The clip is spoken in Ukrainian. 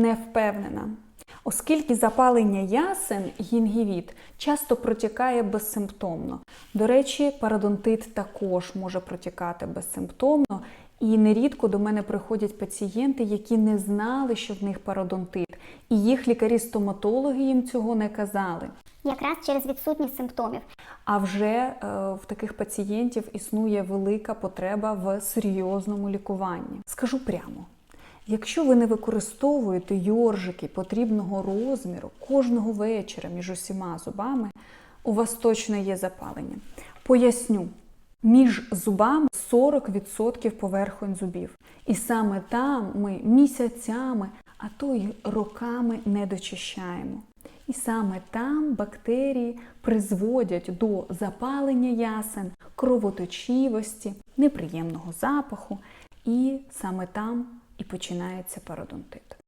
не впевнена. Оскільки запалення ясен гінгівіт часто протікає безсимптомно. До речі, пародонтит також може протікати безсимптомно, і нерідко до мене приходять пацієнти, які не знали, що в них пародонтит, і їх лікарі-стоматологи їм цього не казали. Якраз через відсутність симптомів. А вже е, в таких пацієнтів існує велика потреба в серйозному лікуванні. Скажу прямо. Якщо ви не використовуєте йоржики потрібного розміру кожного вечора між усіма зубами, у вас точно є запалення. Поясню, між зубами 40% поверхонь зубів. І саме там ми місяцями, а то й роками не дочищаємо. І саме там бактерії призводять до запалення ясен, кровоточивості, неприємного запаху, і саме там починається пародонтит.